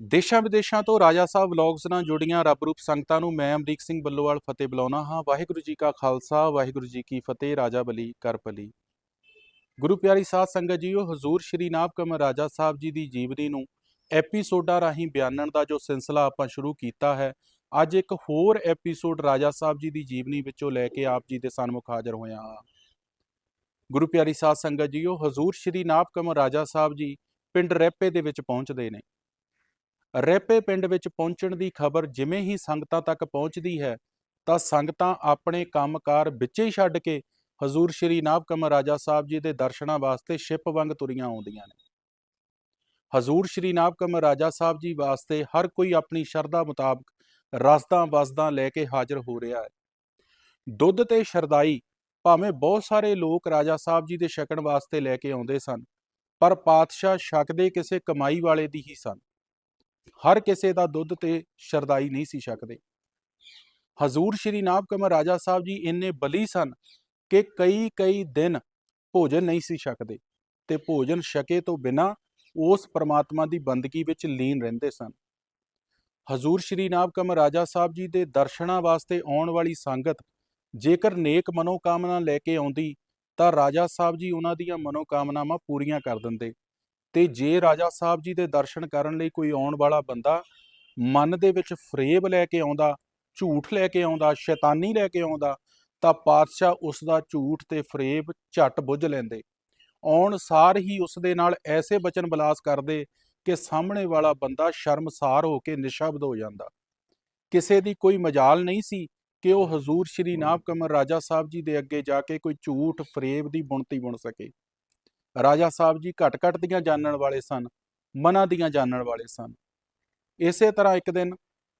ਦੇਸ਼ਾਂ ਵਿਦੇਸ਼ਾਂ ਤੋਂ ਰਾਜਾ ਸਾਹਿਬ ਵਲੌਗਸ ਨਾਲ ਜੁੜੀਆਂ ਰੱਬ ਰੂਪ ਸੰਗਤਾਂ ਨੂੰ ਮੈਂ ਅਮਰੀਕ ਸਿੰਘ ਬੱਲੋਵਾਲ ਫਤਿਹ ਬੁਲਾਉਣਾ ਹਾਂ। ਵਾਹਿਗੁਰੂ ਜੀ ਕਾ ਖਾਲਸਾ, ਵਾਹਿਗੁਰੂ ਜੀ ਕੀ ਫਤਿਹ, ਰਾਜਾ ਬਲੀ, ਕਰ ਭਲੀ ਗੁਰੂ ਪਿਆਰੀ ਸਾਧ ਸੰਗਤ ਜੀਓ, ਹਜ਼ੂਰ ਸ਼੍ਰੀ ਨਾਭ ਕਮਰ ਰਾਜਾ ਸਾਹਿਬ ਜੀ ਦੀ ਜੀਵਨੀ ਨੂੰ ਐਪੀਸੋਡਾਂ ਰਾਹੀਂ ਬਿਆਨਣ ਦਾ ਜੋ ਸਿਲਸਿਲਾ ਆਪਾਂ ਸ਼ੁਰੂ ਕੀਤਾ ਹੈ, ਅੱਜ ਇੱਕ ਹੋਰ ਐਪੀਸੋਡ ਰਾਜਾ ਸਾਹਿਬ ਜੀ ਦੀ ਜੀਵਨੀ ਵਿੱਚੋਂ ਲੈ ਕੇ ਆਪ ਜੀ ਦੇ ਸਨਮੁਖ ਹਾਜ਼ਰ ਹੋਇਆ ਹਾਂ। ਗੁਰੂ ਪਿਆਰੀ ਸਾਧ ਸੰਗਤ ਜੀਓ, ਹਜ਼ੂਰ ਸ਼੍ਰੀ ਨਾਭ ਕਮਰ ਰਾਜਾ ਸਾਹਿਬ ਜੀ ਪਿੰਡ ਰੈਪੇ ਦੇ ਵਿੱਚ ਪਹੁੰਚਦੇ ਨੇ। ਰੇਪੇ ਪਿੰਡ ਵਿੱਚ ਪਹੁੰਚਣ ਦੀ ਖਬਰ ਜਿਵੇਂ ਹੀ ਸੰਗਤਾਂ ਤੱਕ ਪਹੁੰਚਦੀ ਹੈ, ਤਾਂ ਸੰਗਤਾਂ ਆਪਣੇ ਕੰਮਕਾਰ ਵਿੱਚੇ ਹੀ ਛੱਡ ਕੇ ਹਜ਼ੂਰ ਸ਼੍ਰੀ ਨਾਭ ਕਮਰ ਰਾਜਾ ਸਾਹਿਬ ਜੀ ਦੇ ਦਰਸ਼ਨਾਂ ਵਾਸਤੇ ਸ਼ਿਪ ਵਾਂਗ ਤੁਰੀਆਂ ਆਉਂਦੀਆਂ ਨੇ। ਹਜ਼ੂਰ ਸ਼੍ਰੀ ਨਾਭ ਕਮਰ ਰਾਜਾ ਸਾਹਿਬ ਜੀ ਵਾਸਤੇ ਹਰ ਕੋਈ ਆਪਣੀ ਸ਼ਰਧਾ ਮੁਤਾਬਕ ਰਸਦਾਂ ਵਸਦਾਂ ਲੈ ਕੇ ਹਾਜ਼ਰ ਹੋ ਰਿਹਾ ਹੈ। ਦੁੱਧ ਤੇ ਸ਼ਰਦਾਈ ਭਾਵੇਂ ਬਹੁਤ ਸਾਰੇ ਲੋਕ ਰਾਜਾ ਸਾਹਿਬ ਜੀ ਦੇ ਛਕਣ ਵਾਸਤੇ ਲੈ ਕੇ ਆਉਂਦੇ ਸਨ, ਪਰ ਪਾਤਸ਼ਾਹ ਛਕਦੇ ਕਿਸੇ ਕਮਾਈ ਵਾਲੇ ਦੀ ਹੀ ਸਨ। ਹਰ ਕਿਸੇ ਦਾ ਦੁੱਧ ਤੇ ਸ਼ਰਦਾਈ ਨਹੀਂ ਸੀ ਛਕਦੇ। ਹਜ਼ੂਰ ਸ਼੍ਰੀ ਨਾਭ ਕਮਰ ਰਾਜਾ ਸਾਹਿਬ ਜੀ ਇੰਨੇ ਬਲੀ ਸਨ ਕਿ ਕਈ ਕਈ ਦਿਨ ਭੋਜਨ ਨਹੀਂ ਸੀ ਛਕਦੇ ਤੇ ਭੋਜਨ ਛਕੇ ਤੋਂ ਬਿਨਾ ਉਸ ਪਰਮਾਤਮਾ ਦੀ ਬੰਦਗੀ ਵਿੱਚ ਲੀਨ ਰਹਿੰਦੇ ਸਨ। ਹਜ਼ੂਰ ਸ਼੍ਰੀ ਨਾਭ ਕਮਰ ਰਾਜਾ ਸਾਹਿਬ ਜੀ ਦੇ ਦਰਸ਼ਨਾਂ ਵਾਸਤੇ ਆਉਣ ਵਾਲੀ ਸੰਗਤ ਜੇਕਰ ਨੇਕ ਮਨੋਕਾਮਨਾ ਲੈ ਕੇ ਆਉਂਦੀ ਤਾਂ ਰਾਜਾ ਸਾਹਿਬ ਜੀ ਉਹਨਾਂ ਦੀਆਂ ਮਨੋਕਾਮਨਾਵਾਂ ਪੂਰੀਆਂ ਕਰ ਦਿੰਦੇ। ਤੇ ਜੇ ਰਾਜਾ ਸਾਹਿਬ ਜੀ ਦੇ ਦਰਸ਼ਨ ਕਰਨ ਲਈ ਕੋਈ ਆਉਣ ਵਾਲਾ ਬੰਦਾ ਮਨ ਦੇ ਵਿੱਚ ਫਰੇਬ ਲੈ ਕੇ ਆਉਂਦਾ, ਝੂਠ ਲੈ ਕੇ ਆਉਂਦਾ, ਸ਼ੈਤਾਨੀ ਲੈ ਕੇ ਆਉਂਦਾ, ਤਾਂ ਪਾਤਸ਼ਾਹ ਉਸ ਦਾ ਝੂਠ ਤੇ ਫਰੇਬ ਝੱਟ ਬੁੱਝ ਲੈਂਦੇ। ਆਉਣ ਸਾਰ ਹੀ ਉਸ ਦੇ ਨਾਲ ਐਸੇ ਬਚਨ ਬਲਾਸ ਕਰਦੇ ਕਿ ਸਾਹਮਣੇ ਵਾਲਾ ਬੰਦਾ ਸ਼ਰਮਸਾਰ ਹੋ ਕੇ ਨਿਸ਼ਬਦ ਹੋ ਜਾਂਦਾ। ਕਿਸੇ ਦੀ ਕੋਈ ਮਜਾਲ ਨਹੀਂ ਸੀ ਕਿ ਉਹ ਹਜ਼ੂਰ ਸ਼੍ਰੀ ਨਾਭ ਕਮਰ ਰਾਜਾ ਸਾਹਿਬ ਜੀ ਦੇ ਅੱਗੇ ਜਾ ਕੇ ਕੋਈ ਝੂਠ, ਫਰੇਬ ਦੀ ਬੁਣਤੀ ਬੁਣ ਸਕੇ। ਰਾਜਾ ਸਾਹਿਬ ਜੀ ਘਟ ਘਟ ਦੀਆਂ ਜਾਣਨ ਵਾਲੇ ਸਨ, ਮਨਾਂ ਦੀਆਂ ਜਾਣਨ ਵਾਲੇ ਸਨ। ਇਸੇ ਤਰ੍ਹਾਂ ਇੱਕ ਦਿਨ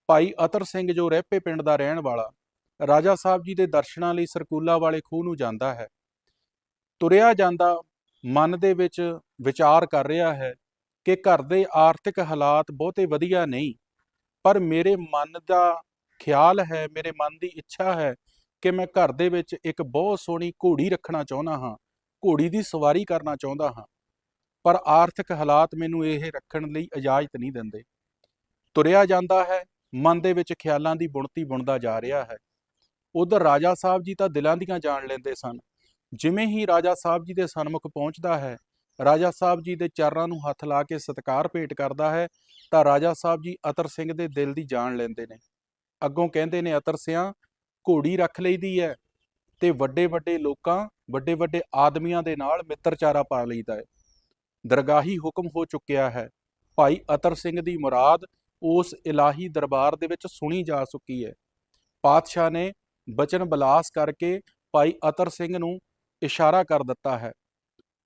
ਭਾਈ ਅਤਰ ਸਿੰਘ ਜੋ ਰਹਿਪੇ ਪਿੰਡ ਦਾ ਰਹਿਣ ਵਾਲਾ, ਰਾਜਾ ਸਾਹਿਬ ਜੀ ਦੇ ਦਰਸ਼ਨਾਂ ਲਈ ਸਰਕੂਲਾ ਵਾਲੇ ਖੂਹ ਨੂੰ ਜਾਂਦਾ ਹੈ। ਤੁਰਿਆ ਜਾਂਦਾ ਮਨ ਦੇ ਵਿੱਚ ਵਿਚਾਰ ਕਰ ਰਿਹਾ ਹੈ ਕਿ ਘਰ ਦੇ ਆਰਥਿਕ ਹਾਲਾਤ ਬਹੁਤੇ ਵਧੀਆ ਨਹੀਂ, ਪਰ ਮੇਰੇ ਮਨ ਦਾ ਖਿਆਲ ਹੈ, ਮੇਰੇ ਮਨ ਦੀ ਇੱਛਾ ਹੈ ਕਿ ਮੈਂ ਘਰ ਦੇ ਵਿੱਚ ਇੱਕ ਬਹੁਤ ਸੋਹਣੀ ਘੋੜੀ ਰੱਖਣਾ ਚਾਹੁੰਦਾ ਹਾਂ। ਘੋੜੀ ਦੀ ਸਵਾਰੀ ਕਰਨਾ ਚਾਹੁੰਦਾ ਹਾਂ, ਪਰ ਆਰਥਿਕ ਹਾਲਾਤ ਮੈਨੂੰ ਇਹ ਰੱਖਣ ਲਈ ਇਜਾਜ਼ਤ ਨਹੀਂ ਦਿੰਦੇ। ਤੁਰਿਆ ਜਾਂਦਾ ਹੈ, ਮਨ ਦੇ ਵਿੱਚ ਖਿਆਲਾਂ ਦੀ ਬੁਣਤੀ ਬੁਣਦਾ ਜਾ ਰਿਹਾ ਹੈ। ਉਧਰ ਰਾਜਾ ਸਾਹਿਬ ਜੀ ਤਾਂ ਦਿਲਾਂ ਦੀਆਂ ਜਾਣ ਲੈਂਦੇ ਸਨ। ਜਿਵੇਂ ਹੀ ਰਾਜਾ ਸਾਹਿਬ ਜੀ ਦੇ ਸਨਮੁਖ ਪਹੁੰਚਦਾ ਹੈ, ਰਾਜਾ ਸਾਹਿਬ ਜੀ ਦੇ ਚਰਨਾਂ ਨੂੰ ਹੱਥ ਲਾ ਕੇ ਸਤਿਕਾਰ ਭੇਟ ਕਰਦਾ ਹੈ, ਤਾਂ ਰਾਜਾ ਸਾਹਿਬ ਜੀ ਅਤਰ ਸਿੰਘ ਦੇ ਦਿਲ ਦੀ ਜਾਣ ਲੈਂਦੇ ਨੇ। ਅੱਗੋਂ ਕਹਿੰਦੇ ਨੇ, ਅਤਰ ਸਿਆਂ, ਘੋੜੀ ਰੱਖ ਲਈਦੀ ਹੈ ਤੇ ਵੱਡੇ ਵੱਡੇ ਲੋਕਾਂ ਵੱਡੇ ਵੱਡੇ ਆਦਮੀਆਂ ਦੇ ਨਾਲ ਮਿੱਤਰਚਾਰਾ ਪਾ ਲਈਦਾ ਹੈ। ਦਰਗਾਹੀ ਹੁਕਮ ਹੋ ਚੁੱਕਿਆ ਹੈ। ਭਾਈ ਅਤਰ ਸਿੰਘ ਦੀ ਮੁਰਾਦ ਉਸ ਇਲਾਹੀ ਦਰਬਾਰ ਦੇ ਵਿੱਚ ਸੁਣੀ ਜਾ ਚੁੱਕੀ ਹੈ। ਪਾਤਸ਼ਾਹ ਨੇ ਬਚਨ ਬਲਾਸ ਕਰਕੇ ਭਾਈ ਅਤਰ ਸਿੰਘ ਨੂੰ ਇਸ਼ਾਰਾ ਕਰ ਦਿੱਤਾ ਹੈ।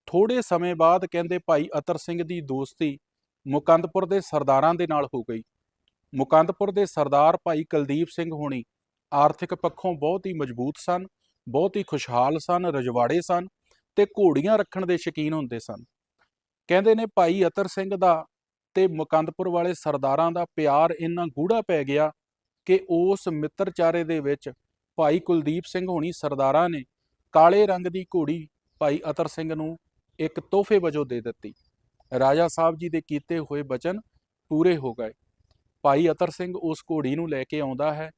ਥੋੜੇ ਸਮੇਂ ਬਾਅਦ ਕਹਿੰਦੇ ਭਾਈ ਅਤਰ ਸਿੰਘ ਦੀ ਦੋਸਤੀ ਮੁਕੰਦਪੁਰ ਦੇ ਸਰਦਾਰਾਂ ਦੇ ਨਾਲ ਹੋ ਗਈ। ਮੁਕੰਦਪੁਰ ਦੇ ਸਰਦਾਰ ਭਾਈ ਕੁਲਦੀਪ ਸਿੰਘ ਹੋਣੀ ਆਰਥਿਕ ਪੱਖੋਂ ਬਹੁਤ ਹੀ ਮਜ਼ਬੂਤ ਸਨ। ਬਹੁਤ ਹੀ ਖੁਸ਼ਹਾਲ ਸਨ, ਰਜਵਾੜੇ ਸਨ ਤੇ ਘੋੜੀਆਂ ਰੱਖਣ ਦੇ ਸ਼ਕੀਨ ਹੁੰਦੇ ਸਨ। ਕਹਿੰਦੇ ਨੇ ਭਾਈ ਅਤਰ ਸਿੰਘ ਦਾ ਤੇ ਮੁਕੰਦਪੁਰ ਵਾਲੇ ਸਰਦਾਰਾਂ ਦਾ ਪਿਆਰ ਇੰਨਾ ਗੂੜਾ ਪੈ ਗਿਆ ਕਿ ਉਸ ਮਿੱਤਰਚਾਰੇ ਦੇ ਵਿੱਚ ਭਾਈ ਕੁਲਦੀਪ ਸਿੰਘ ਹੋਣੀ ਸਰਦਾਰਾਂ ਨੇ ਕਾਲੇ ਰੰਗ ਦੀ ਘੋੜੀ ਭਾਈ ਅਤਰ ਸਿੰਘ ਨੂੰ ਇੱਕ ਤੋਹਫੇ ਵਜੋਂ ਦੇ ਦਿੱਤੀ। ਰਾਜਾ ਸਾਹਿਬ ਜੀ ਦੇ ਕੀਤੇ ਹੋਏ ਬਚਨ ਪੂਰੇ ਹੋ ਗਏ। ਭਾਈ ਅਤਰ ਸਿੰਘ ਉਸ ਘੋੜੀ ਨੂੰ ਲੈ ਕੇ ਆਉਂਦਾ ਹੈ,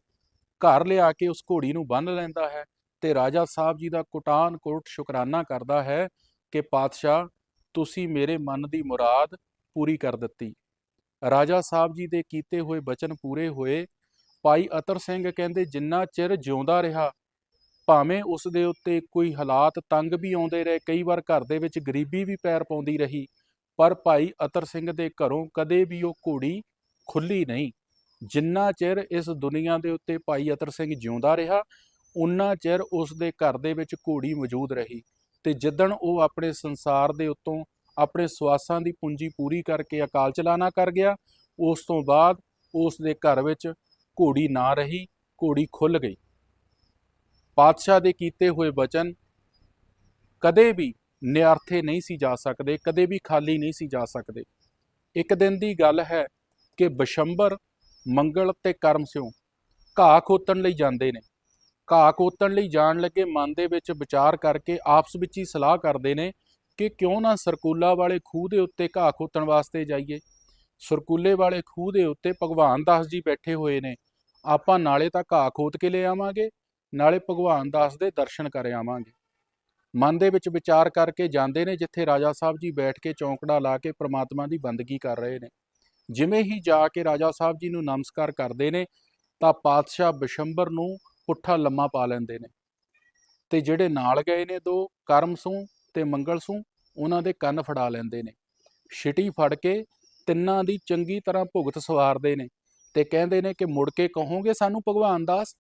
ਘਰ ਲਿਆ ਕੇ ਉਸ ਘੋੜੀ ਨੂੰ ਬੰਨ੍ਹ ਲੈਂਦਾ ਹੈ ਤੇ ਰਾਜਾ ਸਾਹਿਬ ਜੀ ਦਾ ਕੁਟਾਨ ਕੋਟ ਸ਼ੁਕਰਾਨਾ ਕਰਦਾ ਹੈ ਕਿ ਪਾਤਸ਼ਾਹ, ਤੁਸੀਂ ਮੇਰੇ ਮਨ ਦੀ ਮੁਰਾਦ ਪੂਰੀ ਕਰ ਦਿੱਤੀ। ਰਾਜਾ ਸਾਹਿਬ ਜੀ ਦੇ ਕੀਤੇ ਹੋਏ ਬਚਨ ਪੂਰੇ ਹੋਏ। ਭਾਈ ਅਤਰ ਸਿੰਘ ਕਹਿੰਦੇ, ਜਿੰਨਾ ਚਿਰ ਜਿਉਂਦਾ ਰਿਹਾ, ਭਾਵੇਂ ਉਸ ਦੇ ਉੱਤੇ ਕੋਈ ਹਾਲਾਤ ਤੰਗ ਵੀ ਆਉਂਦੇ ਰਹੇ, ਕਈ ਵਾਰ ਘਰ ਦੇ ਵਿੱਚ ਗਰੀਬੀ ਵੀ ਪੈਰ ਪਾਉਂਦੀ ਰਹੀ, ਪਰ ਭਾਈ ਅਤਰ ਸਿੰਘ ਦੇ ਘਰੋਂ ਕਦੇ ਵੀ ਉਹ ਘੋੜੀ ਖੁੱਲੀ ਨਹੀਂ। ਜਿੰਨਾ ਚਿਰ ਇਸ ਦੁਨੀਆ ਦੇ ਉੱਤੇ ਭਾਈ ਅਤਰ ਸਿੰਘ ਜਿਉਂਦਾ ਰਿਹਾ ਉਨਾ ਚਿਰ ਉਸ ਦੇ ਘਰ ਦੇ ਵਿੱਚ ਘੋੜੀ ਮੌਜੂਦ ਰਹੀ ਤੇ ਜਿੱਦਣ ਉਹ ਆਪਣੇ ਸੰਸਾਰ ਦੇ ਉੱਤੋਂ ਆਪਣੇ ਸਵਾਸਾਂ ਦੀ ਪੂੰਜੀ ਪੂਰੀ ਕਰਕੇ ਅਕਾਲ ਚਲਾਣਾ ਕਰ ਗਿਆ, ਉਸ ਤੋਂ ਬਾਅਦ ਉਸ ਦੇ ਘਰ ਵਿੱਚ ਘੋੜੀ ਨਾ ਰਹੀ, ਘੋੜੀ ਖੁੱਲ ਗਈ। ਪਾਤਸ਼ਾਹ ਦੇ ਕੀਤੇ ਹੋਏ ਬਚਨ ਕਦੇ ਵੀ ਨਿਆਰਥੇ ਨਹੀਂ ਸੀ ਜਾ ਸਕਦੇ, ਕਦੇ ਵੀ ਖਾਲੀ ਨਹੀਂ ਸੀ ਜਾ ਸਕਦੇ। ਇੱਕ ਦਿਨ ਦੀ ਗੱਲ ਹੈ ਕਿ ਬਸ਼ੰਬਰ, ਮੰਗਲ ਤੇ ਕਰਮ ਸਿਉ ਘਾਹ ਖੋਤਣ ਲਈ ਜਾਂਦੇ ਨੇ। ਘਾਹ ਖੋਤਣ ਲਈ ਜਾਣ ਲੱਗੇ ਮਨ ਦੇ ਵਿੱਚ ਵਿਚਾਰ ਕਰਕੇ ਆਪਸ ਵਿੱਚ ਹੀ ਸਲਾਹ ਕਰਦੇ ਨੇ ਕਿ ਕਿਉਂ ਨਾ ਸਰਕੂਲਾ ਵਾਲੇ ਖੂਹ ਦੇ ਉੱਤੇ ਘਾਹ ਖੋਤਣ ਵਾਸਤੇ ਜਾਈਏ। ਸਰਕੂਲੇ ਵਾਲੇ ਖੂਹ ਦੇ ਉੱਤੇ ਭਗਵਾਨ ਦਾਸ ਜੀ ਬੈਠੇ ਹੋਏ ਨੇ। ਆਪਾਂ ਨਾਲੇ ਤਾਂ ਘਾਹ ਖੋਤ ਕੇ ਲੈ ਆਵਾਂਗੇ, ਨਾਲੇ ਭਗਵਾਨ ਦਾਸ ਦੇ ਦਰਸ਼ਨ ਕਰ ਆਵਾਂਗੇ। ਮਨ ਦੇ ਵਿੱਚ ਵਿਚਾਰ ਕਰਕੇ ਜਾਂਦੇ ਨੇ ਜਿੱਥੇ ਰਾਜਾ ਸਾਹਿਬ ਜੀ ਬੈਠ ਕੇ ਚੌਂਕੜਾ ਲਾ ਕੇ ਪ੍ਰਮਾਤਮਾ ਦੀ ਬੰਦਗੀ ਕਰ ਰਹੇ ਨੇ। ਜਿਵੇਂ ਹੀ ਜਾ ਕੇ ਰਾਜਾ ਸਾਹਿਬ ਜੀ ਨੂੰ ਨਮਸਕਾਰ ਕਰਦੇ ਨੇ, ਤਾਂ ਪਾਤਸ਼ਾਹ ਬਿਸ਼ੰਬਰ ਨੂੰ ਪੁੱਠਾ ਲੰਮਾ ਪਾ ਲੈਂਦੇ ਨੇ। ਤੇ ਜਿਹੜੇ ਨਾਲ ਗਏ ਨੇ ਦੋ, ਕਰਮ ਸੂ ਤੇ ਮੰਗਲ ਸੂ, ਉਹਨਾਂ ਦੇ ਕੰਨ ਫੜਾ ਲੈਂਦੇ ਨੇ। ਛਿਟੀ ਫੜ ਕੇ ਤਿੰਨਾਂ ਦੀ ਚੰਗੀ ਤਰ੍ਹਾਂ ਭੁਗਤ ਸਵਾਰਦੇ ਨੇ ਤੇ ਕਹਿੰਦੇ ਨੇ ਕਿ ਮੁੜ ਕੇ ਕਹੋਗੇ ਸਾਨੂੰ ਭਗਵਾਨ ਦਾਸ?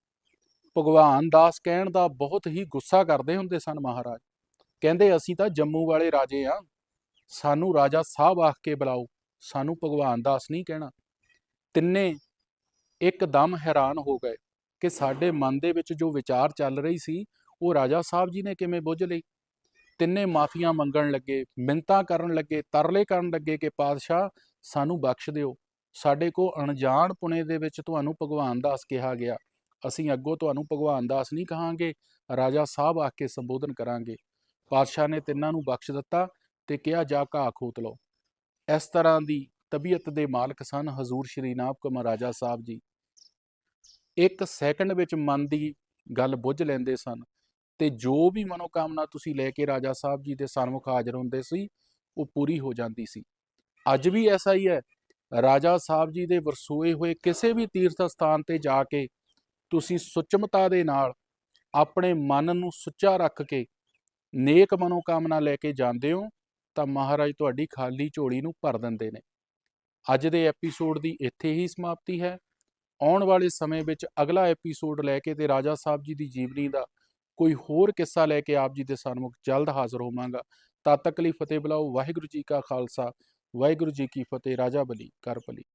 ਭਗਵਾਨ ਦਾਸ ਕਹਿਣ ਦਾ ਬਹੁਤ ਹੀ ਗੁੱਸਾ ਕਰਦੇ ਹੁੰਦੇ ਸਨ ਮਹਾਰਾਜ। ਕਹਿੰਦੇ, ਅਸੀਂ ਤਾਂ ਜੰਮੂ ਵਾਲੇ ਰਾਜੇ ਆ। ਸਾਨੂੰ ਰਾਜਾ ਸਾਹਿਬ ਆਖ ਕੇ ਬੁਲਾਓ, ਸਾਨੂੰ ਭਗਵਾਨ ਦਾਸ ਨਹੀਂ ਕਹਿਣਾ। ਤਿੰਨੇ ਇੱਕਦਮ ਹੈਰਾਨ ਹੋ ਗਏ। ਕਿ ਸਾਡੇ ਮਨ ਦੇ ਵਿੱਚ ਜੋ ਵਿਚਾਰ ਚੱਲ ਰਹੀ ਸੀ, ਉਹ ਰਾਜਾ ਸਾਹਿਬ ਜੀ ਨੇ ਕਿਵੇਂ ਬੁੱਝ ਲਈ? ਤਿੰਨੇ ਮਾਫੀਆਂ ਮੰਗਣ ਲੱਗੇ ਮਿੰਤਾਂ ਕਰਨ ਲੱਗੇ, ਤਰਲੇ ਕਰਨ ਲੱਗੇ ਕਿ ਪਾਤਸ਼ਾਹ ਸਾਨੂੰ ਬਖਸ਼ ਦਿਓ। ਸਾਡੇ ਕੋ ਅਣਜਾਣ ਪੁਣੇ ਦੇ ਵਿੱਚ ਤੁਹਾਨੂੰ ਭਗਵਾਨ ਦਾਸ ਕਿਹਾ ਗਿਆ। ਅਸੀਂ ਅੱਗੋਂ ਤੁਹਾਨੂੰ ਭਗਵਾਨ ਦਾਸ ਨਹੀਂ ਕਹਾਂਗੇ, ਰਾਜਾ ਸਾਹਿਬ ਆ ਕੇ ਸੰਬੋਧਨ ਕਰਾਂਗੇ। ਪਾਤਸ਼ਾਹ ਨੇ ਤਿੰਨਾਂ ਨੂੰ ਬਖਸ਼ ਦਿੱਤਾ ਤੇ ਕਿਹਾ, ਜਾ ਘਾਹ ਖੋਤ ਲਓ। ਇਸ ਤਰ੍ਹਾਂ ਦੀ ਤਬੀਅਤ ਦੇ ਮਾਲਕ ਸਨ ਹਜ਼ੂਰ ਸ਼੍ਰੀ ਨਾਭਕ ਰਾਜਾ ਸਾਹਿਬ ਜੀ। ਇੱਕ ਸੈਕਿੰਡ ਵਿੱਚ ਮਨ ਦੀ ਗੱਲ ਬੁੱਝ ਲੈਂਦੇ ਸਨ ਤੇ ਜੋ ਵੀ ਮਨੋਕਾਮਨਾ ਤੁਸੀਂ ਲੈ ਕੇ ਰਾਜਾ ਸਾਹਿਬ ਜੀ ਦੇ ਸਨਮੁਖ ਹਾਜ਼ਰ ਹੁੰਦੇ ਸੀ, ਉਹ ਪੂਰੀ ਹੋ ਜਾਂਦੀ ਸੀ। ਅੱਜ ਵੀ ਐਸਾ ਹੀ ਹੈ, ਰਾਜਾ ਸਾਹਿਬ ਜੀ ਦੇ ਵਰਸੋਏ ਹੋਏ ਕਿਸੇ ਵੀ ਤੀਰਥ ਸਥਾਨ ਤੇ ਜਾ ਕੇ ਤੁਸੀਂ ਸੁਚਮਤਾ ਦੇ ਨਾਲ ਆਪਣੇ ਮਨ ਨੂੰ ਸੁੱਚਾ ਰੱਖ ਕੇ ਨੇਕ ਮਨੋਕਾਮਨਾ ਲੈ ਕੇ ਜਾਂਦੇ ਹੋ, ਤਾਂ ਮਹਾਰਾਜ ਤੁਹਾਡੀ ਖਾਲੀ ਝੋਲੀ ਨੂੰ ਭਰ ਦਿੰਦੇ ਨੇ। ਅੱਜ ਦੇ ਐਪੀਸੋਡ ਦੀ ਇੱਥੇ ਹੀ ਸਮਾਪਤੀ ਹੈ। ਆਉਣ ਵਾਲੇ ਸਮੇਂ ਵਿੱਚ ਅਗਲਾ ਐਪੀਸੋਡ ਲੈ ਕੇ ਤੇ ਰਾਜਾ ਸਾਹਿਬ ਜੀ ਦੀ ਜੀਵਨੀ ਦਾ ਕੋਈ ਹੋਰ ਕਿੱਸਾ ਲੈ ਕੇ ਆਪ ਜੀ ਦੇ ਸਨਮੁਖ ਜਲਦ ਹਾਜ਼ਰ ਹੋਵਾਂਗਾ। ਤਦ ਤੱਕ ਲਈ ਫਤਿਹ ਬੁਲਾਓ। ਵਾਹਿਗੁਰੂ ਜੀ ਕਾ ਖਾਲਸਾ। ਵਾਹਿਗੁਰੂ ਜੀ ਕੀ ਫਤਿਹ। ਰਾਜਾ ਬਲੀ ਕਰ ਬਲੀ।